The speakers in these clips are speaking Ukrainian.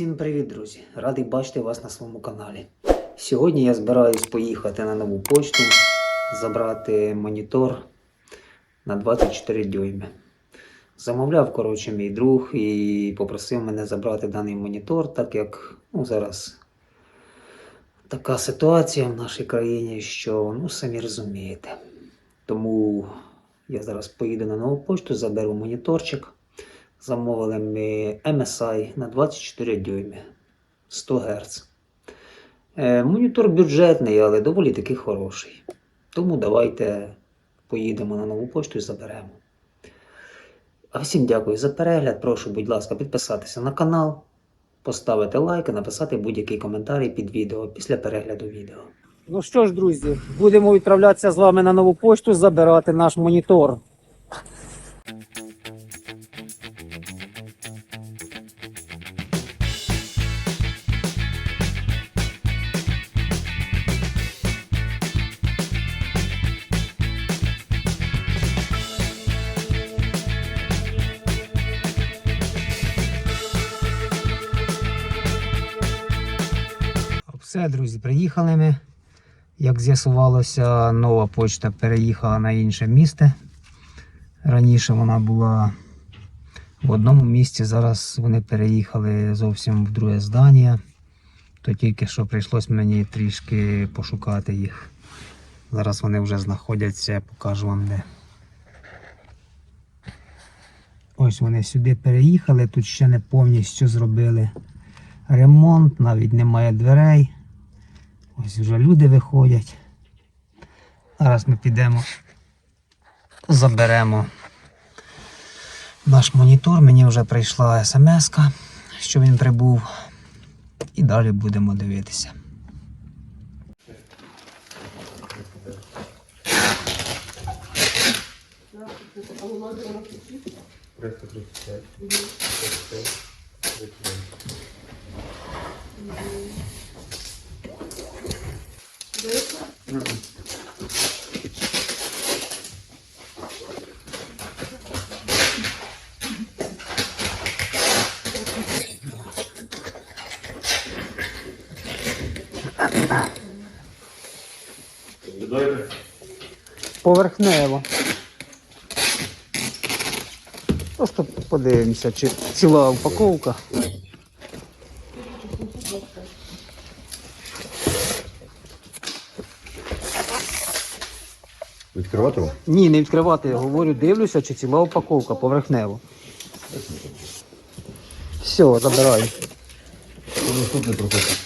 Всім привіт, друзі! Радий бачити вас на своєму каналі. Сьогодні я збираюсь поїхати на нову почту, забрати монітор на 24 дюйми. Замовляв, коротше, мій друг і попросив мене забрати даний монітор, так як ну, зараз така ситуація в нашій країні, що ну, самі розумієте. Тому я зараз поїду на нову почту, заберу моніторчик. Замовили ми MSI на 24 дюйми 100 Гц. Е, монітор бюджетний, але доволі таки хороший. Тому давайте поїдемо на нову пошту і заберемо. А всім дякую за перегляд. Прошу, будь ласка, підписатися на канал, поставити лайк і написати будь-який коментар під відео після перегляду відео. Ну що ж, друзі, будемо відправлятися з вами на нову пошту забирати наш монітор. Все, друзі, приїхали ми. Як з'ясувалося, нова почта переїхала на інше місце. Раніше вона була в одному місці, зараз вони переїхали зовсім в друге здання. То тільки що прийшлось мені трішки пошукати їх. Зараз вони вже знаходяться, покажу вам де. Ось вони сюди переїхали, тут ще не повністю зробили ремонт, навіть немає дверей. Ось вже люди виходять. Зараз ми підемо, заберемо наш монітор. Мені вже прийшла смс, що він прибув. І далі будемо дивитися. Поверхнево. Просто подивимося, чи ціла упаковка. Відкривати його? Ні, не відкривати, я говорю, дивлюся, чи ціла упаковка поверхнево. Все, забираю. Наступний процес.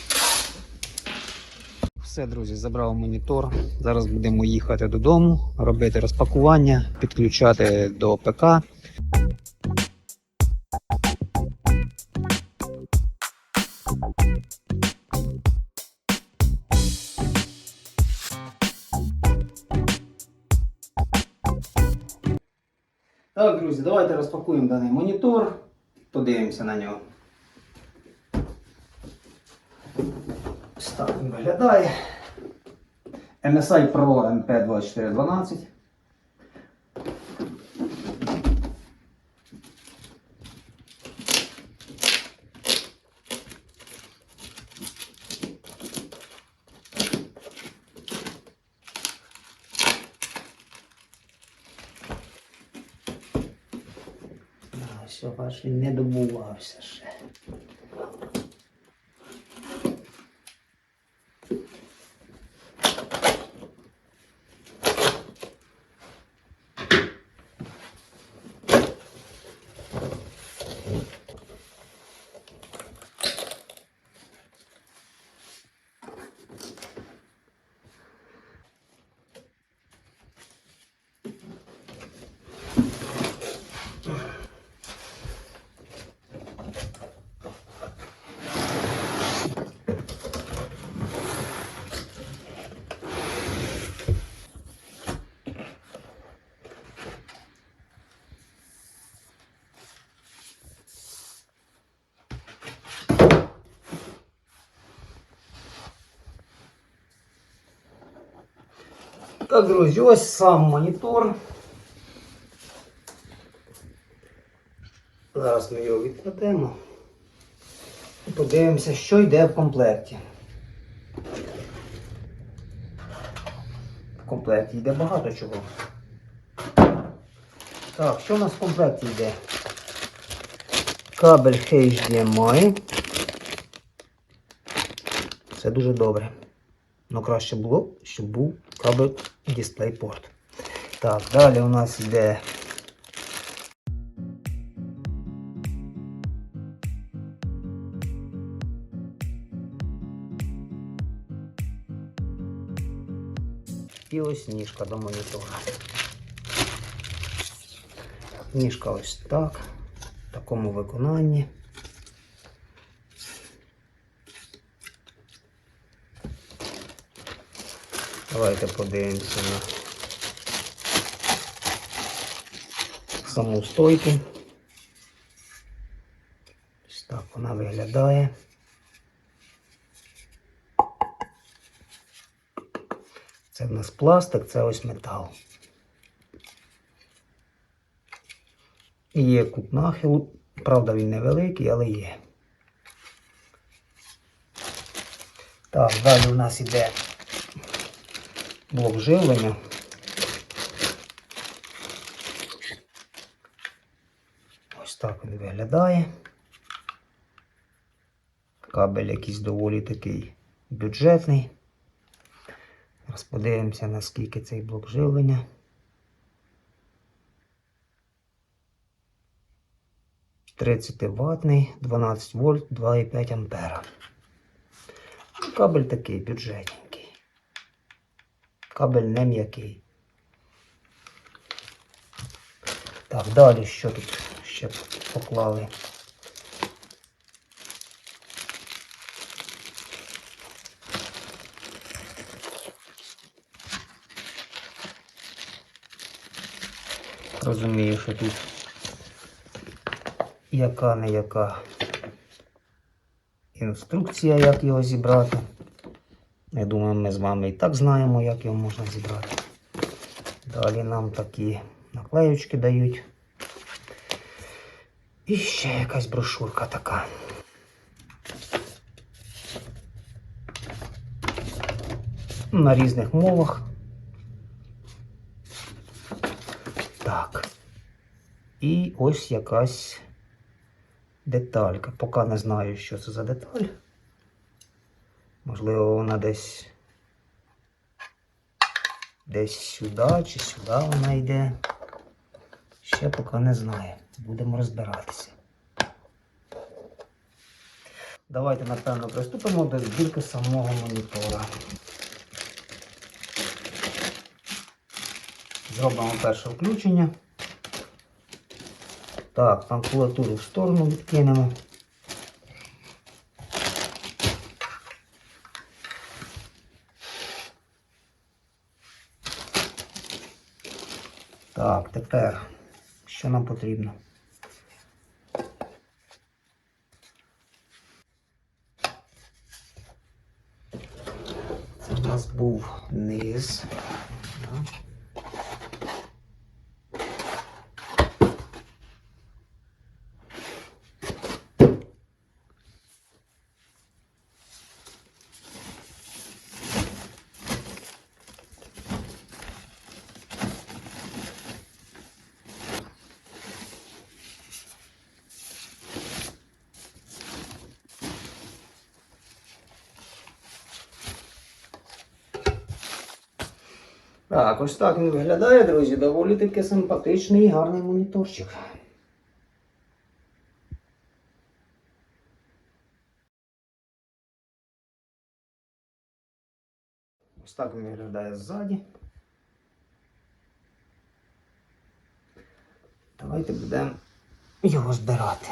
Все, друзі, забрав монітор. Зараз будемо їхати додому, робити розпакування, підключати до ПК. Так, друзі, давайте розпакуємо даний монітор, подивимося на нього. Так виглядає. MSI Pro MP2412. Все, не добувався ще. Так, друзі, ось сам монітор. Зараз ми його відкладемо. Подивимося, що йде в комплекті. В комплекті йде багато чого. Так, що у нас в комплекті йде? Кабель HDMI. Це дуже добре. Ну краще було, щоб був кабель DisplayPort. Так, далі у нас йде І ось ніжка до монітора. Ніжка ось так, в такому виконанні. Давайте подивимося на саму стойку. Ось так вона виглядає. Це в нас пластик, це ось метал. І Є кут нахилу, правда він невеликий, але є. Так, далі у нас іде блок живлення. Ось так він виглядає. Кабель якийсь доволі такий бюджетний. Зараз подивимося, наскільки цей блок живлення. Ватний, 12 вольт, 2,5 ампера. Кабель такий бюджетненький. Кабель не м'який. Так, далі що тут ще поклали? Розумію, що тут яка не яка інструкція, як його зібрати. Я думаю, ми з вами і так знаємо, як його можна зібрати. Далі нам такі наклеючки дають. І ще якась брошурка така. На різних мовах. Так. І ось якась деталька. Поки не знаю, що це за деталь. Можливо, вона десь десь сюди чи сюди вона йде. Ще поки не знаю. Будемо розбиратися. Давайте, напевно, приступимо до збірки самого монітора. Зробимо перше включення. Так, макулатуру в сторону відкинемо. Так, тепер що нам потрібно? Це в нас був низ. Да. Так, ось так він виглядає, друзі. Доволі таки симпатичний і гарний моніторчик. Ось так він виглядає ззаді. Давайте будемо його збирати.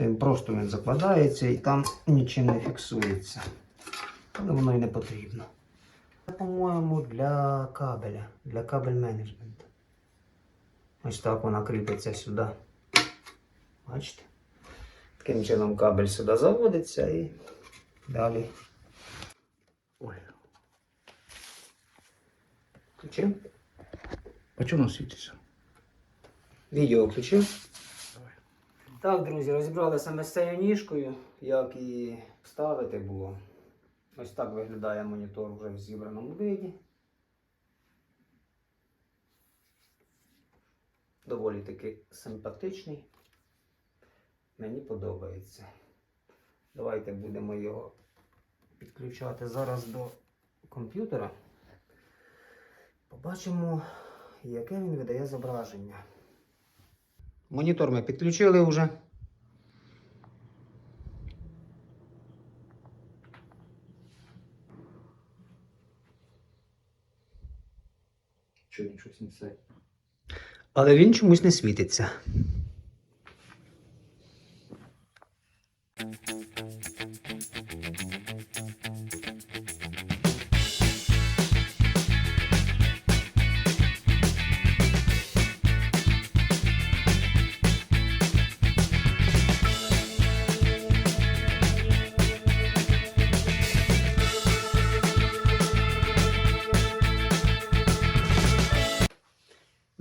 Він просто він закладається і там нічим не фіксується. Але воно і не потрібно. Це, по-моєму, для кабеля, для кабель менеджменту. Ось так вона кріпиться сюди. Бачите? Таким чином кабель сюди заводиться і далі. Ой, Включив. а воно світиться? Відео включив. Так, друзі, розібралися ми з цією ніжкою, як і вставити було. Ось так виглядає монітор вже в зібраному виді. Доволі таки симпатичний. Мені подобається. Давайте будемо його підключати зараз до комп'ютера. Побачимо, яке він видає зображення. Монітор ми підключили вже. Чого він щось не все? Але він чомусь не світиться.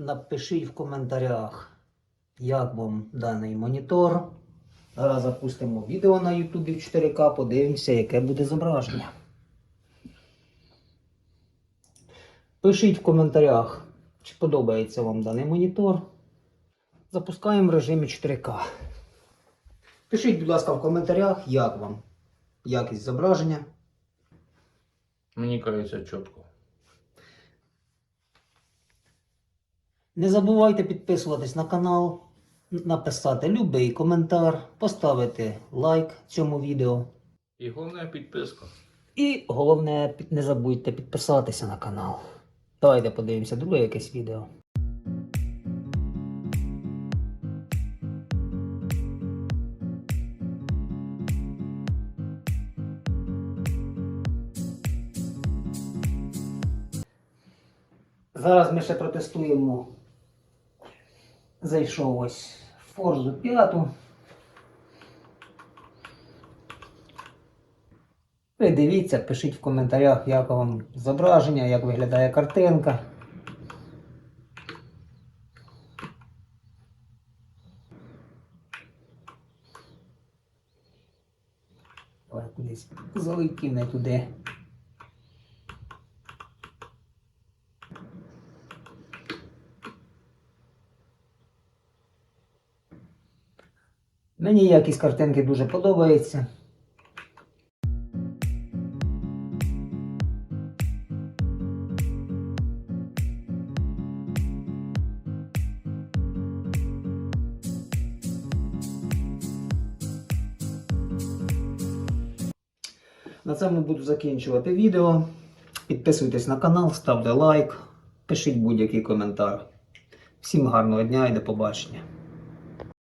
Напишіть в коментарях, як вам даний монітор. Зараз запустимо відео на YouTube в 4К, подивимося, яке буде зображення. Пишіть в коментарях, чи подобається вам даний монітор. Запускаємо в режимі 4К. Пишіть, будь ласка, в коментарях, як вам якість зображення. Мені кажеться чітко. Не забувайте підписуватись на канал, написати любий коментар, поставити лайк цьому відео. І головне підписка. І головне, не забудьте підписатися на канал. Давайте подивимося друге якесь відео. Зараз ми ще протестуємо. Зайшов ось в Forza 5. Ви дивіться, пишіть в коментарях, як вам зображення, як виглядає картинка. Давай кудись залетів не туди. Мені якість картинки дуже подобається. На цьому буду закінчувати відео. Підписуйтесь на канал, ставте лайк, пишіть будь-який коментар. Всім гарного дня і до побачення.